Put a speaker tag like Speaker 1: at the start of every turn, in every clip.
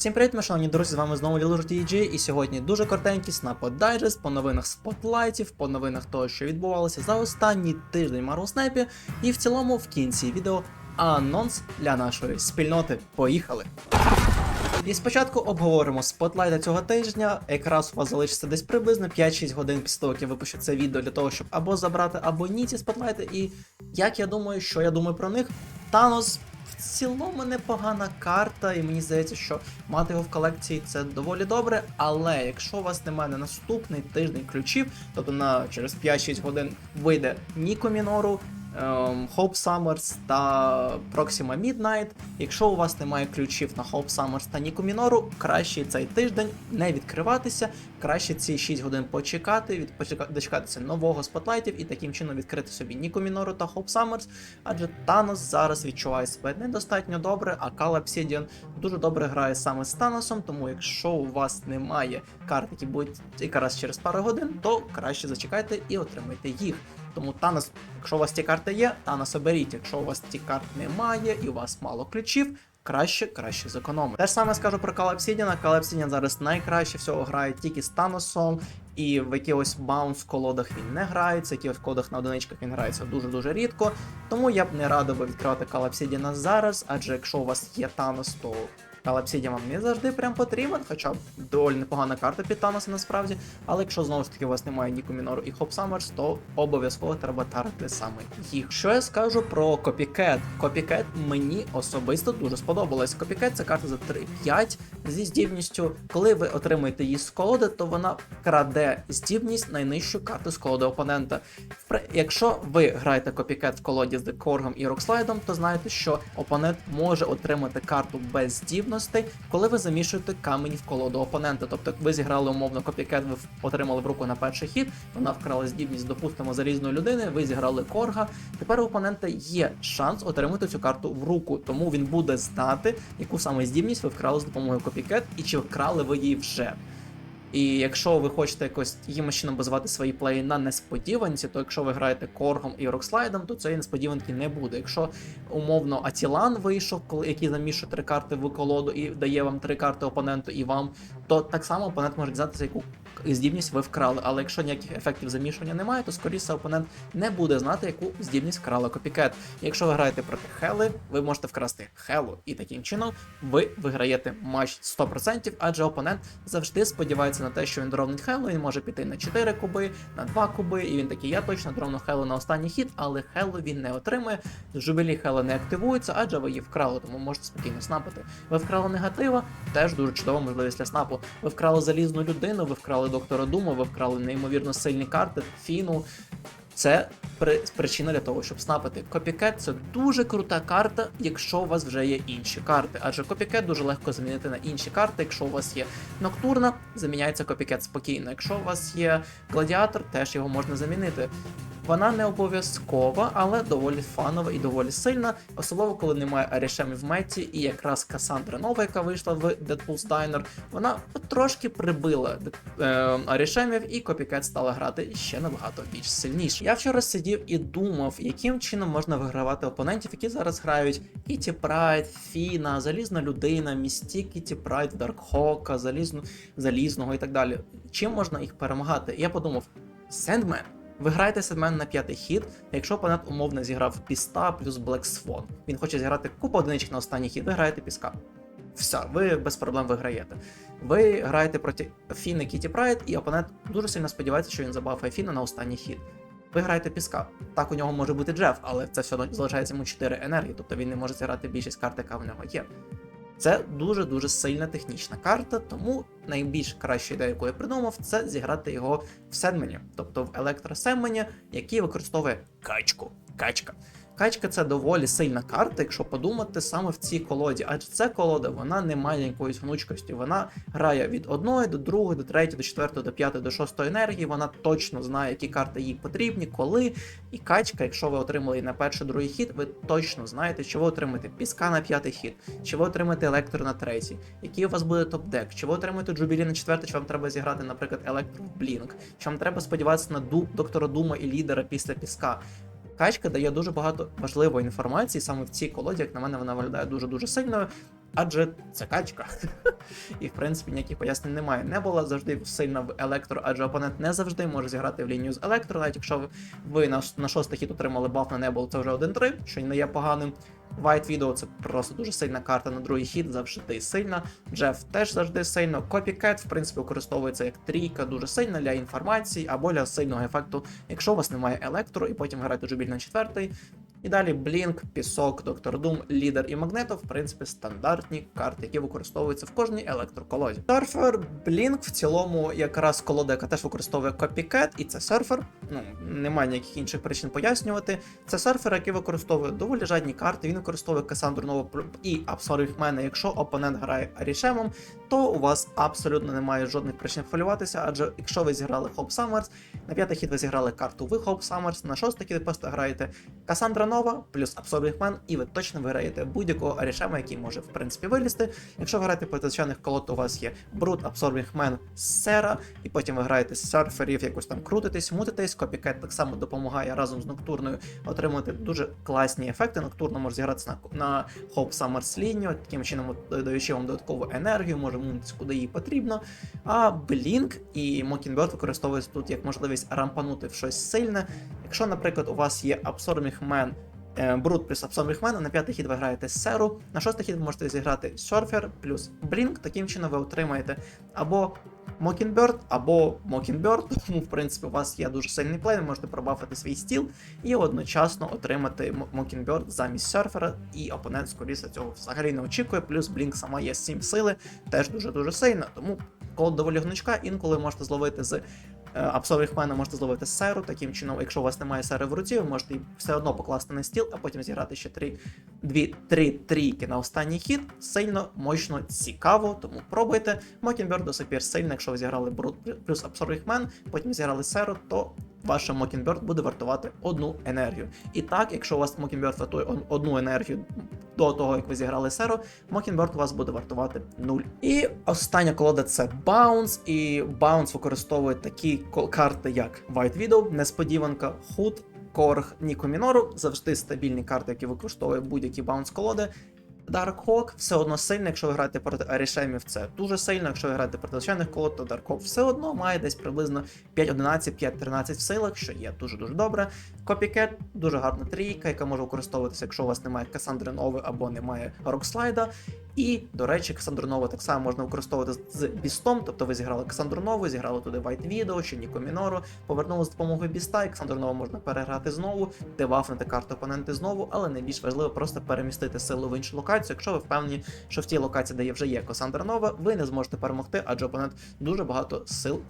Speaker 1: Всім привіт, ми шановні друзі, з вами знову DJ, і сьогодні дуже коротенький снапо дайджест по новинах спотлайтів, по новинах того, що відбувалося за останній тиждень Snap, і в цілому в кінці відео анонс для нашої спільноти. Поїхали! І спочатку обговоримо спотлайти цього тижня. Якраз у вас залишиться десь приблизно 5-6 годин після того, як я випущу це відео для того, щоб або забрати, або ні ці спотлайти. І як я думаю, що я думаю про них, Танос цілому непогана карта, і мені здається, що мати його в колекції це доволі добре. Але якщо у вас немає на наступний тиждень ключів, тобто на через 5-6 годин вийде Ніко Мінору, ем, Hope Summers та Proxima Midnight. Якщо у вас немає ключів на Hope Summers та Ніку Мінору, краще цей тиждень не відкриватися, краще ці 6 годин почекати, дочекатися нового спотлайтів і таким чином відкрити собі Ніку Мінору та Hope Summers, адже Танос зараз відчуває себе недостатньо добре, а Call Obsidian дуже добре грає саме з Таносом, тому якщо у вас немає карт, які будуть якраз через пару годин, то краще зачекайте і отримайте їх. Тому Танос, якщо у вас ті карти є, Танос оберіть. Якщо у вас ті карт немає і у вас мало ключів, краще, краще зекономити. Те ж саме скажу про. Call Obsidian зараз найкраще всього грає тільки з Таносом, і в якихось баунс колодах він не грається, в якихось кодах на одиничках він грається дуже-дуже рідко. Тому я б не радив відкривати Obsidian зараз, адже якщо у вас є Танос, то Call Obsidian вам не завжди прям потрібен, хоча б доволі непогана карта під Таноса насправді. Але якщо знову ж таки у вас немає Ніку Мінору і Хоп Summers, то обов'язково треба тарити саме їх. Що я скажу про Copycat? Copycat мені особисто дуже сподобалась. Copycat це карта за 3-5 зі здібністю. Коли ви отримуєте її з колоди, то вона краде здібність найнижчу карту з колоди опонента. Якщо ви граєте Copycat в колоді з Декоргом і Рокслайдом, то знаєте, що опонент може отримати карту без здібностей, коли ви замішуєте камені в колоду опонента. Тобто ви зіграли умовно копікет, ви отримали в руку на перший хід, вона вкрала здібність, допустимо, залізної людини, ви зіграли Корга. Тепер у опонента є шанс отримати цю карту в руку, тому він буде знати, яку саме здібність ви вкрали з допомогою копікет і чи вкрали ви її вже. І якщо ви хочете якось їм чином базувати свої плеї на несподіванці, то якщо ви граєте Коргом і Рокслайдом, то цієї несподіванки не буде. Якщо умовно Атілан вийшов, який замішує три карти в колоду і дає вам три карти опоненту і вам, то так само опонент може дізнатися, яку здібність ви вкрали. Але якщо ніяких ефектів замішування немає, то скоріше опонент не буде знати, яку здібність вкрала Копікет. Якщо ви граєте проти Хели, ви можете вкрасти Хелу, і таким чином ви виграєте матч 100%, адже опонент завжди сподівається на те, що він дровнить Хелу, він може піти на 4 куби, на 2 куби, і він такий, я точно дровну Хелу на останній хід, але Хелу він не отримує. Жубелі Хела не активується, адже ви її вкрали, тому можете спокійно снапити. Ви вкрали негатива, теж дуже чудова можливість для снапу. Ви вкрали залізну людину, ви вкрали доктора Дума, ви вкрали неймовірно сильні карти, Фіну. Це причина для того, щоб снапити. Копікет це дуже крута карта, якщо у вас вже є інші карти. Адже копікет дуже легко замінити на інші карти. Якщо у вас є ноктурна, заміняється копікет спокійно. Якщо у вас є гладіатор, теж його можна замінити. Вона не обов'язкова, але доволі фанова і доволі сильна, особливо коли немає Арішемів в меті, і якраз Касандра Нова, яка вийшла в Deadpool's Diner, вона трошки прибила е, Арішемів, і Копікет стала грати ще набагато більш сильніше. Я вчора сидів і думав, яким чином можна вигравати опонентів, які зараз грають Кіті Прайд, Фіна, Залізна людина, Містік, Кіті Прайд, Даркхока, Залізну, Залізного і так далі. Чим можна їх перемагати? Я подумав, Сендмен. Ви граєте Сендмен на п'ятий хід, якщо опонент умовно зіграв Піста плюс Black Swan. Він хоче зіграти купу одиничок на останній хід, ви граєте Піска. Все, ви без проблем виграєте. Ви граєте проти Фіни Кіті Прайд, і опонент дуже сильно сподівається, що він забафає Фіна на останній хід. Ви граєте Піска. Так у нього може бути Джеф, але це все одно залишається йому 4 енергії, тобто він не може зіграти більшість карт, яка в нього є. Це дуже-дуже сильна технічна карта, тому найбільш краща ідея, яку я придумав, це зіграти його в Седмені, тобто в електросеммені, який використовує качку. Качка. Качка це доволі сильна карта, якщо подумати саме в цій колоді, адже ця колода вона не має якоїсь гнучкості. Вона грає від 1 до 2, до 3, до 4, до 5, до 6 енергії. Вона точно знає, які карти їй потрібні, коли. І качка, якщо ви отримали її на перший другий хід, ви точно знаєте, що ви отримаєте піска на п'ятий хід, чи ви отримаєте електро на третій, який у вас буде топ-дек, чи ви отримаєте джубілі на четвертий, чи вам треба зіграти, наприклад, електро в Блінк, чи вам треба сподіватися на ду доктора Дума і лідера після піска. Качка дає дуже багато важливої інформації саме в цій колоді, як на мене, вона виглядає дуже дуже сильною. адже це качка. І в принципі ніяких пояснень немає. Не була завжди сильна в електро, адже опонент не завжди може зіграти в лінію з електро, навіть якщо ви- на шостий хід отримали баф на небо, це вже 1-3, що не є поганим. White Widow це просто дуже сильна карта на другий хід, завжди сильна. Джеф теж завжди сильно. Копікет, в принципі, використовується як трійка, дуже сильна для інформації або для сильного ефекту, якщо у вас немає електро, і потім граєте джубіль на четвертий. І далі Блінк, Пісок, Доктор Дум, Лідер і Магнето, в принципі, стандартні карти, які використовуються в кожній електроколоді. Серфер, Блінк в цілому якраз колода, яка теж використовує Copycat, і це серфер. Ну, немає ніяких інших причин пояснювати. Це серфер, який використовує доволі жадні карти. Він використовує Касандру Нову і Абсорбів мене. Якщо опонент грає Арішемом, то у вас абсолютно немає жодних причин хвилюватися, адже якщо ви зіграли Хоп Саммерс, на п'ятий хід ви зіграли карту ви Хоп Саммерс, на шостий хід ви просто граєте Касандра Нова плюс Абсорбінг Мен, і ви точно виграєте будь-якого Арішема, який може в принципі вилізти. Якщо ви граєте проти звичайних колод, у вас є Брут, Абсорбінг Мен, Сера, і потім ви граєте з серферів, якось там крутитесь, мутитесь. Копікет так само допомагає разом з Ноктурною отримати дуже класні ефекти. Ноктурно може зігратися на, на Хоп Саммерс лінію, таким чином даючи вам додаткову енергію, може мутитись куди їй потрібно. А Блінк і Mockingbird використовуються тут як можливість рампанути в щось сильне. Якщо, наприклад, у вас є Absorbing Man, Брут плюс Absorbing Man, на п'ятий хід ви граєте Серу, на шостий хід ви можете зіграти Surfer плюс Blink, таким чином ви отримаєте або Mockingbird, або Mockingbird, тому в принципі у вас є дуже сильний плей, ви можете пробафити свій стіл і одночасно отримати Mockingbird замість серфера, і опонент скоріше цього взагалі не очікує. Плюс Blink сама є 7 сили, теж дуже дуже сильна. Тому коло доволі гнучка, інколи можете зловити з Абсолютних мене можете зловити серу. Таким чином, якщо у вас немає сери в руці, ви можете все одно покласти на стіл, а потім зіграти ще три, дві, три трійки на останній хід. Сильно, мощно, цікаво, тому пробуйте. Mockingbird до сих пір сильно, якщо ви зіграли Брут плюс Абсорбних Мен, потім зіграли серу, то ваша Mockingbird буде вартувати одну енергію. І так, якщо у вас Mockingbird вартує одну енергію до того, як ви зіграли серу, Mockingbird у вас буде вартувати 0. І остання колода це Bounce, і Bounce використовує такі карти, як White Widow, Несподіванка, Худ, Корг, Ніко Мінору, завжди стабільні карти, які використовує будь-які Bounce колоди. Dark Hawk все одно сильно, якщо ви граєте проти Арішемів, це дуже сильно. Якщо ви граєте проти звичайних колод, то Dark Hawk все одно має десь приблизно 5-11, 5-13 в силах, що є дуже-дуже добре. Copycat дуже гарна трійка, яка може використовуватися, якщо у вас немає Касандри Нови або немає Рокслайда. І, до речі, Касандру Нову так само можна використовувати з бістом, тобто ви зіграли Касандру Нову, зіграли туди White Widow чи Ніко Мінору, повернули з допомогою біста, і Касандру Нову можна переграти знову, девафнути карту опоненти знову, але найбільш важливо просто перемістити силу в іншу локацію. Якщо ви впевнені, що в тій локації, де вже є Касандра Нова, ви не зможете перемогти, адже опонент дуже багато сил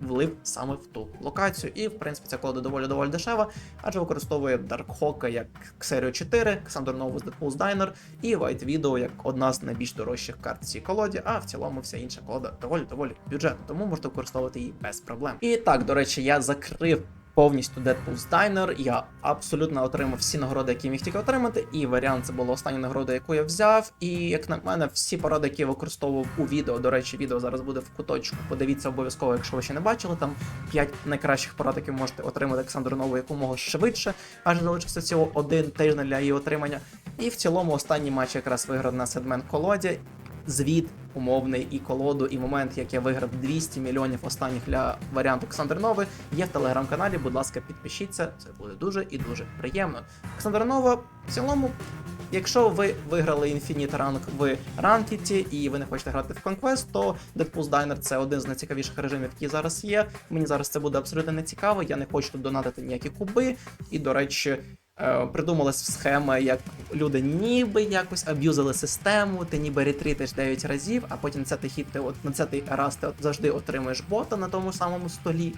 Speaker 1: влив саме в ту локацію. І, в принципі, ця колода доволі доволі дешева, адже використовує Darkhawk як Xerio 4, Ксандр Нову з Deadpool's Diner і White Widow як одна з найбільш дорожчих карт в цій колоді, а в цілому вся інша колода доволі доволі бюджетна, тому можна використовувати її без проблем. І так, до речі, я закрив. Повністю Deadpool's Diner, я абсолютно отримав всі нагороди, які міг тільки отримати. І варіант це була остання нагорода, яку я взяв. І як на мене, всі поради, які я використовував у відео. До речі, відео зараз буде в куточку. Подивіться обов'язково, якщо ви ще не бачили. Там 5 найкращих порад, які можете отримати Олександру Нову якомога швидше, аж залишився всього один тиждень для її отримання. І в цілому останній матч якраз виграв на седмен колоді. Звіт умовний і колоду, і момент, як я виграв 200 мільйонів останніх для варіанту Олександр Нови, є в телеграм-каналі. Будь ласка, підпишіться, це буде дуже і дуже приємно. Олександр Нова, в цілому, якщо ви виграли Infinite Rank в Ранкіті і ви не хочете грати в Conquest, то Deadpool's Diner це один з найцікавіших режимів, які зараз є. Мені зараз це буде абсолютно не цікаво. Я не хочу донатити ніякі куби. І, до речі, придумалась схема, як люди ніби якось аб'юзили систему, ти ніби ретрітиш 9 разів, а потім на цей хід ти от на цей раз ти от завжди отримуєш бота на тому самому столі.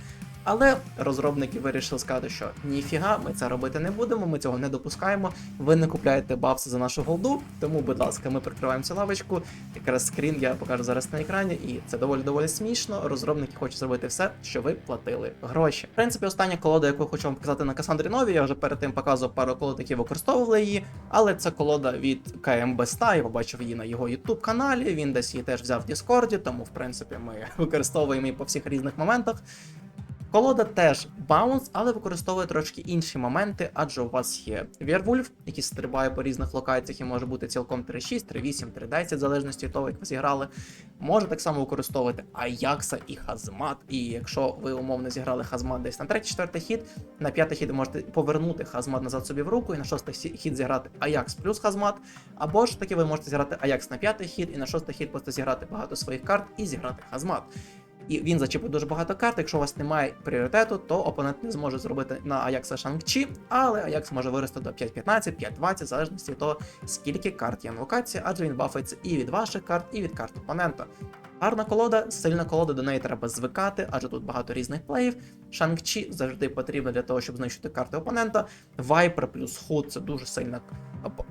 Speaker 1: Але розробники вирішили сказати, що ніфіга, ми це робити не будемо, ми цього не допускаємо. Ви не купляєте бабси за нашу голду, тому, будь ласка, ми прикриваємо цю лавочку. Якраз скрін я покажу зараз на екрані, і це доволі доволі смішно. Розробники хочуть зробити все, що ви платили гроші. В принципі, остання колода, яку я хочу вам показати на Касандрі Нові, я вже перед тим показував пару колод, які використовували її, але це колода від КМ Беста. Я побачив її на його YouTube каналі. Він десь її теж взяв в Діскорді, тому в принципі ми використовуємо її по всіх різних моментах. Колода теж баунс, але використовує трошки інші моменти, адже у вас є Вірвульф, який стрибає по різних локаціях і може бути цілком 3-6, 3-8, 3-10, в залежності від того, як ви зіграли. Може так само використовувати Аякса і Хазмат. І якщо ви умовно зіграли Хазмат десь на 3-4 хід, на 5 хід ви можете повернути Хазмат назад собі в руку, і на 6 хід зіграти Аякс плюс Хазмат. Або ж таки ви можете зіграти Аякс на 5 хід, і на 6 хід просто зіграти багато своїх карт і зіграти Хазмат. І він зачепить дуже багато карт. Якщо у вас немає пріоритету, то опонент не зможе зробити на Аякса Шангчі, але Аякс може вирости до 5.15, 5.20, в залежності від того, скільки карт є на локації, адже він бафається і від ваших карт, і від карт опонента. Гарна колода, сильна колода, до неї треба звикати, адже тут багато різних плеїв. Шангчі завжди потрібно для того, щоб знищити карти опонента. Вайпер плюс худ це дуже сильна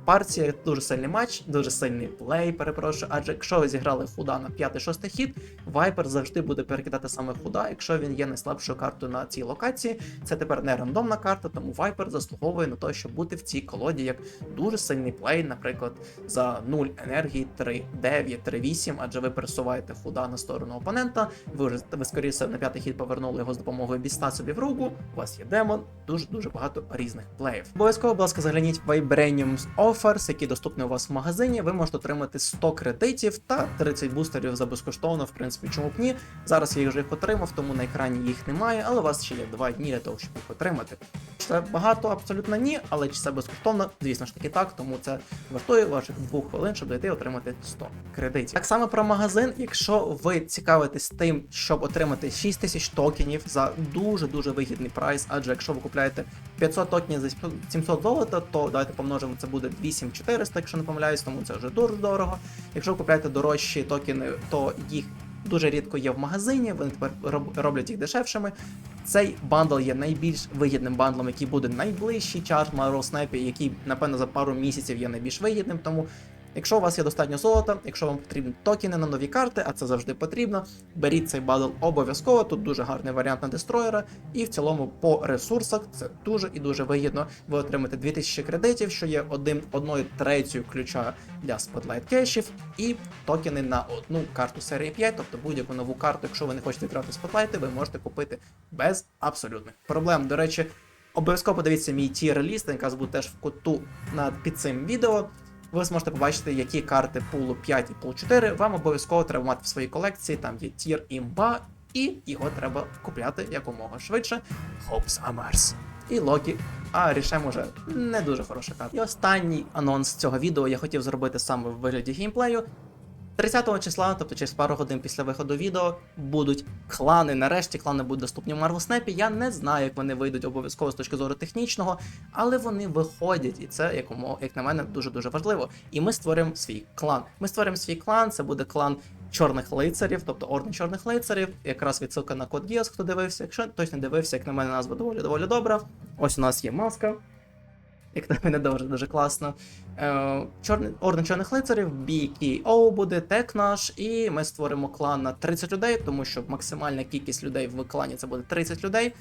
Speaker 1: партія, дуже сильний матч, дуже сильний плей, перепрошую. Адже якщо ви зіграли худа на 5-6 хід, Вайпер завжди буде перекидати саме худа, якщо він є найслабшою картою на цій локації. Це тепер не рандомна карта, тому Вайпер заслуговує на те, щоб бути в цій колоді як дуже сильний плей, наприклад, за 0 енергії 3-9, 3-8, адже ви пересуваєте худа на сторону опонента. Ви вже ви скоріше на п'ятий хід повернули його з допомогою біста собі в руку. У вас є демон, дуже дуже багато різних плеїв. Обов'язково, будь ласка, загляніть Vibranium Offers, які доступні у вас в магазині. Ви можете отримати 100 кредитів та 30 бустерів за безкоштовно. В принципі, чому б ні. Зараз я вже їх отримав, тому на екрані їх немає, але у вас ще є 2 дні для того, щоб їх отримати. Чи це багато? Абсолютно ні, але чи це безкоштовно? Звісно ж таки так, тому це вартує ваших 2 хвилин, щоб дойти отримати 100 кредитів. Так само про магазин, якщо ви цікавитесь тим, щоб отримати 6 тисяч токенів за дуже дуже вигідний прайс, адже якщо ви купляєте 500 токенів за 700 золота, то давайте помножимо, це буде 8400, якщо не помиляюсь, тому це вже дуже дорого. Якщо ви купляєте дорожчі токени, то їх дуже рідко є в магазині, вони тепер роблять їх дешевшими. Цей бандл є найбільш вигідним бандлом, який буде найближчий час Marvel Snap, який, напевно, за пару місяців є найбільш вигідним. Тому, якщо у вас є достатньо золота, якщо вам потрібні токени на нові карти, а це завжди потрібно, беріть цей бандл обов'язково. Тут дуже гарний варіант на дестройера. І в цілому по ресурсах це дуже і дуже вигідно. Ви отримаєте 2000 кредитів, що є один, одною третьою ключа для Spotlight кешів, і токени на одну карту серії 5, тобто будь-яку нову карту, якщо ви не хочете грати Spotlight, ви можете купити без абсолютних проблем. До речі, обов'язково подивіться мій тір ліст, якраз буде теж в куту над під цим відео. Ви зможете побачити, які карти пулу 5 і пул 4 вам обов'язково треба мати в своїй колекції. Там є тір імба, і його треба купляти якомога швидше. Хопс Амерс. І Локі. А рішем уже не дуже хороша карта. І останній анонс цього відео я хотів зробити саме в вигляді геймплею. 30 числа, тобто через пару годин після виходу відео, будуть клани. Нарешті клани будуть доступні в Marvel Snap. Я не знаю, як вони вийдуть обов'язково з точки зору технічного, але вони виходять, і це якому, як на мене, дуже дуже важливо. І ми створимо свій клан. Ми створимо свій клан. Це буде клан чорних лицарів, тобто орден чорних лицарів. Якраз відсилка на код Гіас, хто дивився. Якщо хтось не дивився, як на мене назва доволі доволі добра. Ось у нас є маска. Як на мене дуже дуже класно. Е, Чорний орден чорних лицарів, BKO буде, тек наш, і ми створимо клан на 30 людей, тому що максимальна кількість людей в клані це буде 30 людей.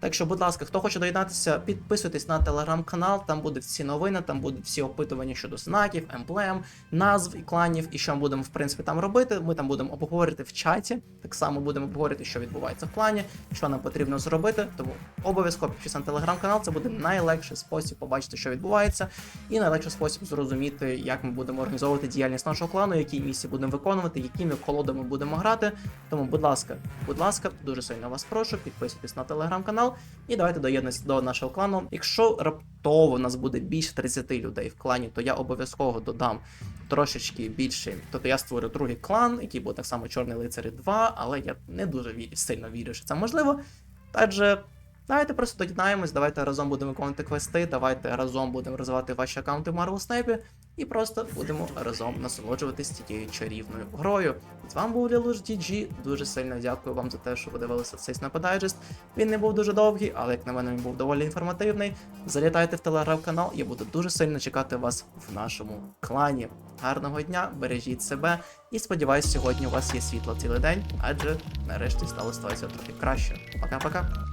Speaker 1: Так що, будь ласка, хто хоче доєднатися, підписуйтесь на телеграм-канал, там будуть всі новини, там будуть всі опитування щодо знаків, емблем, назв і кланів, і що ми будемо в принципі там робити. Ми там будемо обговорити в чаті. Так само будемо обговорити, що відбувається в клані, що нам потрібно зробити. Тому обов'язково підписуйтесь на телеграм-канал. Це буде найлегший спосіб побачити, що відбувається, і найлегший спосіб зрозуміти, як ми будемо організовувати діяльність нашого клану, які місії будемо виконувати, якими колодами будемо грати. Тому, будь ласка, будь ласка, дуже сильно вас прошу, підписуйтесь на телеграм-канал і давайте доєднуйтесь до нашого клану. Якщо раптово у нас буде більше 30 людей в клані, то я обов'язково додам трошечки більше. Тобто я створю другий клан, який буде так само Чорний лицарі 2, але я не дуже вірю, сильно вірю, що це можливо. Адже давайте просто доєднаємось, давайте разом будемо виконувати квести, давайте разом будемо розвивати ваші аккаунти в Marvel Snap і просто будемо разом насолоджуватись цією чарівною грою. З вами був Лілуш GG. Дуже сильно дякую вам за те, що ви дивилися цей Digest. Він не був дуже довгий, але як на мене він був доволі інформативний. Залітайте в телеграм-канал, я буду дуже сильно чекати вас в нашому клані. Гарного дня, бережіть себе і сподіваюсь, сьогодні у вас є світло цілий день, адже нарешті стало ситуація трохи краще. Пока-пока.